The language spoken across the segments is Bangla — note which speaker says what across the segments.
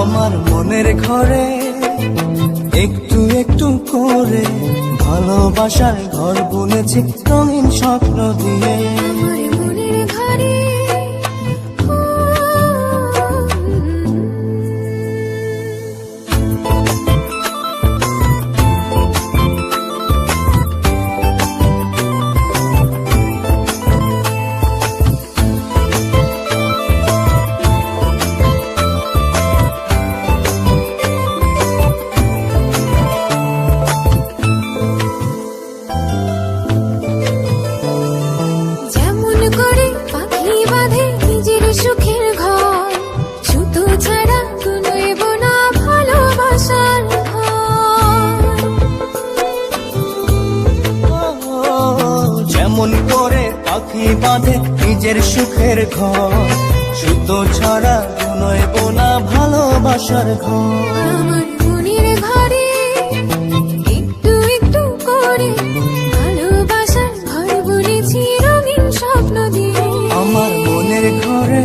Speaker 1: আমার মনের ঘরে একটু একটু করে ভালোবাসার ঘর বুনেছি রঙিন স্বপ্ন দিয়ে।
Speaker 2: যেমন করে পাখি বাঁধে নিজের সুখের ঘর। সুতো ছাড়া
Speaker 1: নয় বোনা ভালোবাসার ঘর।
Speaker 2: আমার ঘরে একটু একটু করে ভালোবাসার ঘর বুনেছি রঙিন স্বপ্ন দিয়ে।
Speaker 1: আমার মনের ঘরে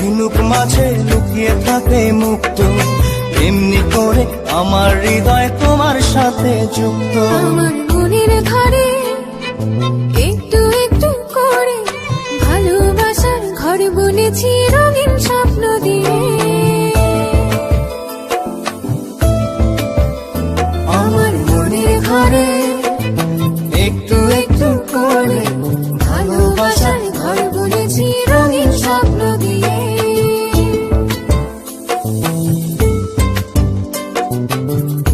Speaker 2: ঝিনুক মাঝে লুকিয়ে থাকে মুক্ত।
Speaker 1: এমনি করে আমার হৃদয় তোমার সাথে যুক্ত।
Speaker 2: আমার মনের
Speaker 1: Thank you.